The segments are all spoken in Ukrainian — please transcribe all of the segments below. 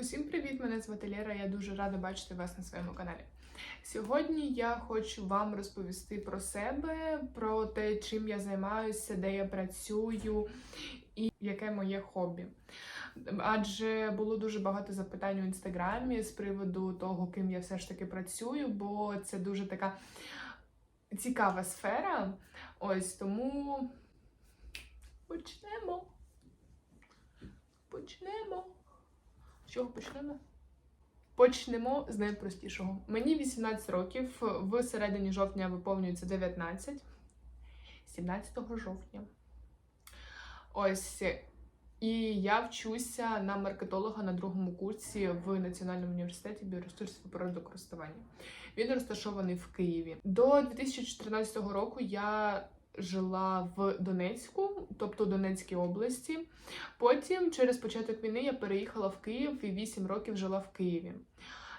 Усім привіт! Мене звати Лера. Я дуже рада бачити вас на своєму каналі. Сьогодні я хочу вам розповісти про себе, про те, чим я займаюся, де я працюю і яке моє хобі. Адже було дуже багато запитань у інстаграмі з приводу того, ким я все ж таки працюю, бо це дуже така цікава сфера. Ось тому почнемо. Почнемо. Чого почнемо? Почнемо з найпростішого. Мені 18 років, в середині жовтня виповнюється 19. 17 жовтня. Ось. І я вчуся на маркетолога на другому курсі в Національному університеті біоресурсів природокористування. Він розташований в Києві. До 2014 року я жила в Донецьку, тобто Донецькій області. Потім, через початок війни, я переїхала в Київ і 8 років жила в Києві.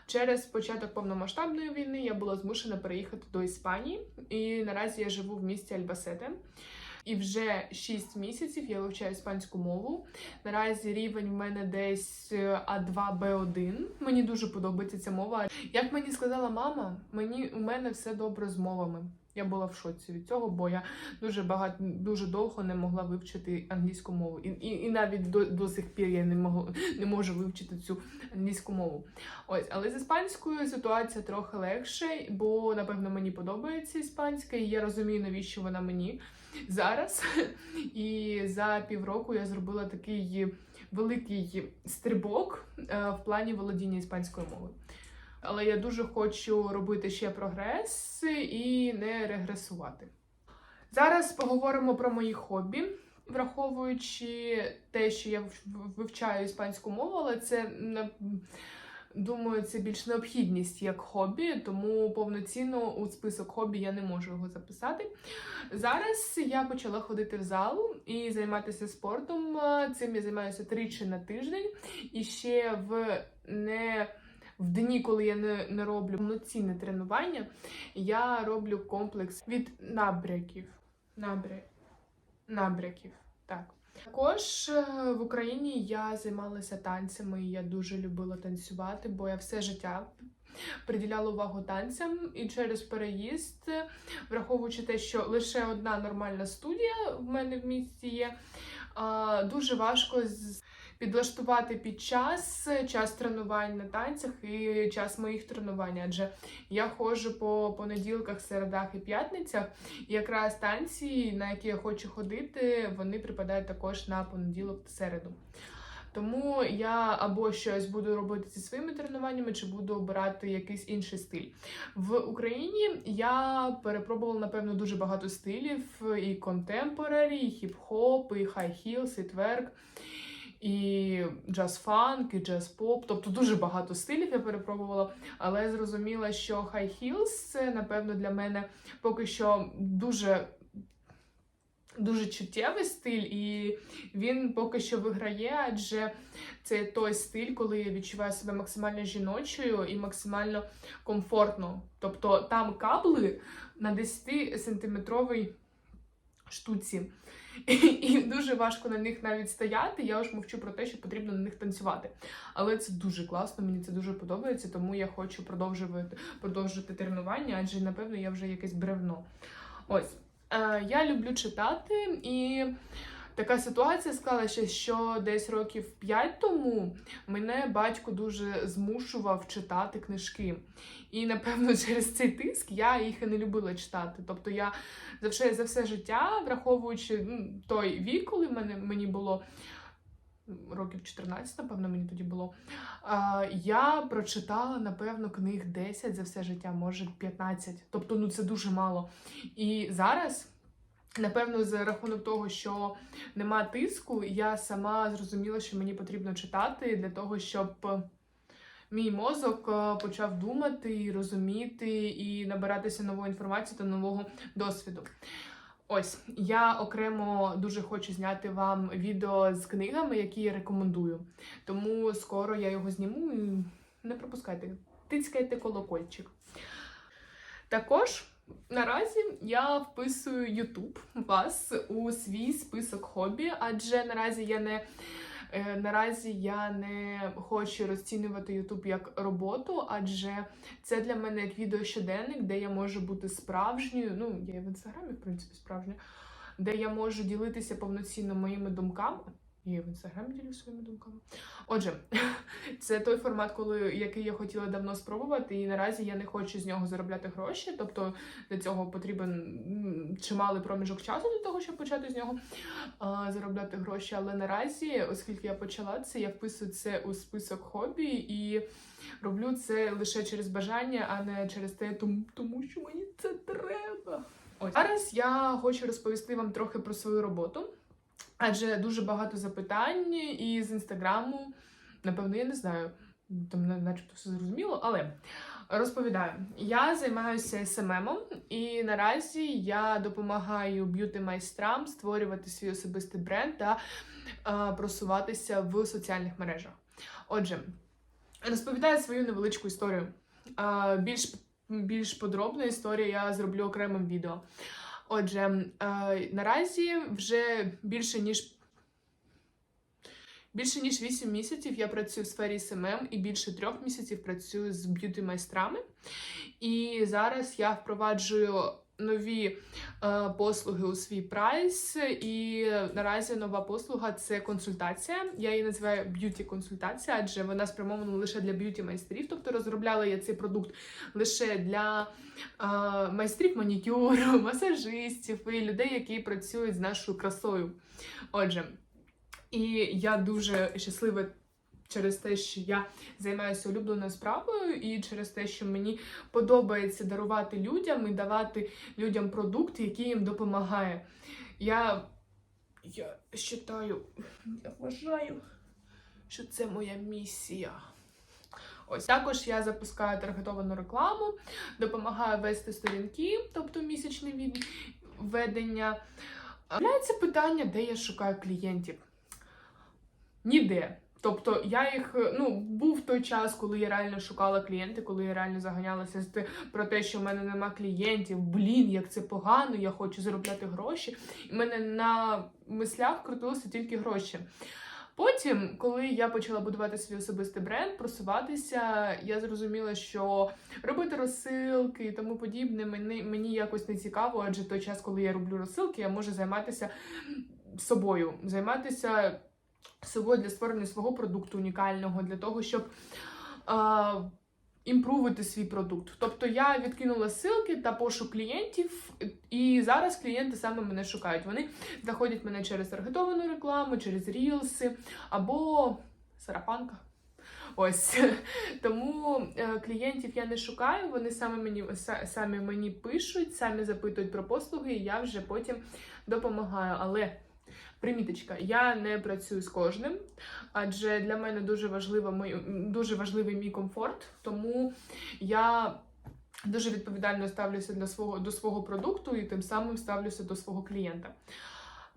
Через початок повномасштабної війни я була змушена переїхати до Іспанії, і наразі я живу в місті Альбасете. І вже 6 місяців я вивчаю іспанську мову. Наразі рівень в мене десь А2 Б1. Мені дуже подобається ця мова. Як мені сказала мама, мені у мене все добре з мовами. Я була в шоці від цього, бо я дуже багато дуже довго не могла вивчити англійську мову. І і, і навіть до, до сих пір я не можу, не можу вивчити цю англійську мову. Ось, але з іспанською ситуація трохи легше, бо напевно мені подобається іспанська, і я розумію, навіщо вона мені зараз. І за півроку я зробила такий великий стрибок е, в плані володіння іспанською мовою. Але я дуже хочу робити ще прогрес і не регресувати. Зараз поговоримо про мої хобі, враховуючи те, що я вивчаю іспанську мову, але це думаю, це більш необхідність як хобі, тому повноцінно у список хобі я не можу його записати. Зараз я почала ходити в залу і займатися спортом. Цим я займаюся тричі на тиждень і ще в не в дні, коли я не, не роблю повноцінне тренування, я роблю комплекс від набряків. Набря... Набряків. Так. Також е, в Україні я займалася танцями, я дуже любила танцювати, бо я все життя приділяла увагу танцям і через переїзд, враховуючи те, що лише одна нормальна студія в мене в місті є, дуже важко підлаштувати під час час тренувань на танцях і час моїх тренувань. Адже я ходжу по понеділках, середах і п'ятницях, і якраз танці, на які я хочу ходити, вони припадають також на понеділок та середу. Тому я або щось буду робити зі своїми тренуваннями, чи буду обирати якийсь інший стиль. В Україні я перепробувала, напевно, дуже багато стилів: і контемпорарі, і хіп-хоп, і хай-хілс, і тверк і джаз-фанк, і джаз-поп, тобто дуже багато стилів я перепробувала, але зрозуміла, що High Heels це, напевно, для мене поки що дуже. Дуже чуттєвий стиль, і він поки що виграє, адже це той стиль, коли я відчуваю себе максимально жіночою і максимально комфортно. Тобто там кабли на 10 сантиметровій штуці. І дуже важко на них навіть стояти. Я ж мовчу про те, що потрібно на них танцювати. Але це дуже класно, мені це дуже подобається, тому я хочу продовжувати продовжувати тренування, адже, напевно, я вже якесь бревно. Ось. Е, я люблю читати і. Така ситуація склалася, що десь років 5 тому мене батько дуже змушував читати книжки. І, напевно, через цей тиск я їх і не любила читати. Тобто я за все за все життя, враховуючи той вік, коли мені було. Років 14, напевно, мені тоді було. Я прочитала, напевно, книг 10 за все життя, може 15. Тобто, ну це дуже мало. І зараз Напевно, за рахунок того, що нема тиску, я сама зрозуміла, що мені потрібно читати для того, щоб мій мозок е, почав думати, розуміти і набиратися нової інформації та нового досвіду. Ось я окремо дуже хочу зняти вам відео з книгами, які я рекомендую. Тому скоро я його зніму і не пропускайте, тицькайте колокольчик. Також. Наразі я вписую YouTube вас у свій список хобі, адже наразі я не Наразі я не хочу розцінювати YouTube як роботу, адже це для мене як відеощоденник, де я можу бути справжньою. Ну, я і в інстаграмі, в принципі, справжня, де я можу ділитися повноцінно моїми думками. І в інстаграмі ділюсь своїми думками. Отже, це той формат, коли який я хотіла давно спробувати, і наразі я не хочу з нього заробляти гроші. Тобто для цього потрібен чималий проміжок часу для того, щоб почати з нього а, заробляти гроші. Але наразі, оскільки я почала це, я вписую це у список хобі і роблю це лише через бажання, а не через те, тому, тому що мені це треба. Ось зараз я хочу розповісти вам трохи про свою роботу. Адже дуже багато запитань і з інстаграму, напевно, я не знаю, там на- начебто все зрозуміло, але розповідаю. Я займаюся СММом, і наразі я допомагаю б'юти-майстрам створювати свій особистий бренд та а, просуватися в соціальних мережах. Отже, розповідаю свою невеличку історію. А, більш, більш подробну історію я зроблю окремим відео. Отже, е, наразі вже більше ніж більше ніж 8 місяців я працюю в сфері СММ і більше трьох місяців працюю з б'юті майстрами. І зараз я впроваджую нові е, послуги у свій прайс. І наразі нова послуга це консультація. Я її називаю б'юті консультація, адже вона спрямована лише для б'юті майстрів. Тобто розробляла я цей продукт лише для е, майстрів манікюру, масажистів і людей, які працюють з нашою красою. Отже, і я дуже щаслива через те, що я займаюся улюбленою справою, і через те, що мені подобається дарувати людям і давати людям продукт, який їм допомагає. Я, я вважаю, я вважаю, що це моя місія. Ось також я запускаю таргетовану рекламу, допомагаю вести сторінки, тобто місячне ведення. Являється питання, де я шукаю клієнтів. Ніде. Тобто я їх ну був той час, коли я реально шукала клієнти, коли я реально заганялася з про те, що в мене нема клієнтів. Блін, як це погано, я хочу заробляти гроші. І в мене на мислях крутилося тільки гроші. Потім, коли я почала будувати свій особистий бренд, просуватися, я зрозуміла, що робити розсилки і тому подібне мені, мені якось не цікаво, адже той час, коли я роблю розсилки, я можу займатися собою, займатися собою для створення свого продукту унікального, для того, щоб а, імпрувити свій продукт. Тобто я відкинула ссылки та пошук клієнтів, і зараз клієнти саме мене шукають. Вони знаходять мене через таргетовану рекламу, через рілси або сарафанка. Ось тому е, клієнтів я не шукаю. Вони саме мені самі мені пишуть, самі запитують про послуги, і я вже потім допомагаю. Але приміточка, я не працюю з кожним, адже для мене дуже важливо мій, дуже важливий мій комфорт, тому я дуже відповідально ставлюся для свого до свого продукту і тим самим ставлюся до свого клієнта.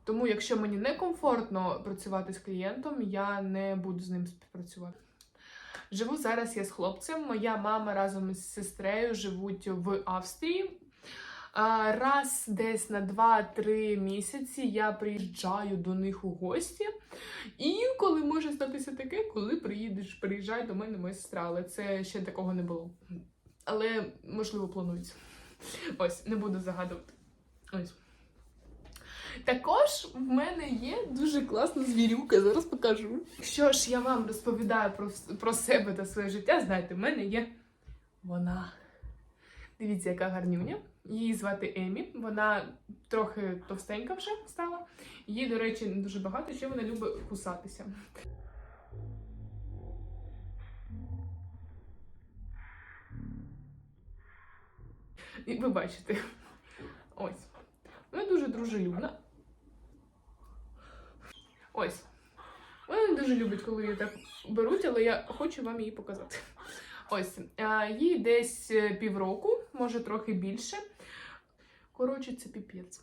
Тому, якщо мені не комфортно працювати з клієнтом, я не буду з ним співпрацювати. Живу зараз я з хлопцем. Моя мама разом із сестрею живуть в Австрії. Раз десь на 2-3 місяці я приїжджаю до них у гості. І інколи може статися таке, коли приїдеш, приїжджає до мене моя сестра, але це ще такого не було. Але можливо планується. Ось, не буду загадувати. Ось. Також в мене є дуже класна звірюка, зараз покажу. Що ж я вам розповідаю про, про себе та своє життя, знаєте, в мене є вона. Дивіться, яка гарнюня. Її звати Емі. Вона трохи товстенька вже стала. Їй, до речі, не дуже багато, ще вона любить кусатися. І ви бачите. Ось. Вона дуже дружелюбна. Ось. Вона не дуже любить, коли її так беруть, але я хочу вам її показати. Ось. Їй десь е, півроку, може трохи більше. Коротше, це піпець.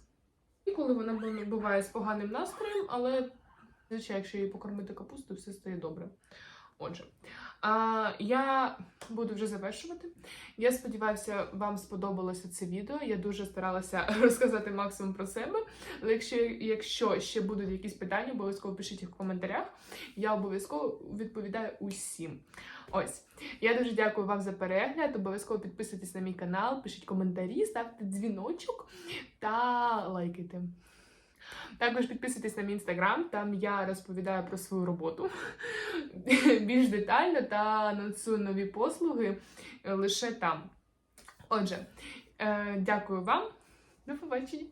І коли вона буває з поганим настроєм, але звичайно, якщо її покормити капустою, все стає добре. Отже, а, я буду вже завершувати. Я сподіваюся, вам сподобалося це відео. Я дуже старалася розказати максимум про себе. Але якщо, якщо ще будуть якісь питання, обов'язково пишіть їх в коментарях. Я обов'язково відповідаю усім. Ось. Я дуже дякую вам за перегляд. Обов'язково підписуйтесь на мій канал, пишіть коментарі, ставте дзвіночок та лайкайте. Також підписуйтесь на мій інстаграм, там я розповідаю про свою роботу більш детально та анонсую нові послуги е, лише там. Отже, е, дякую вам, до побачення.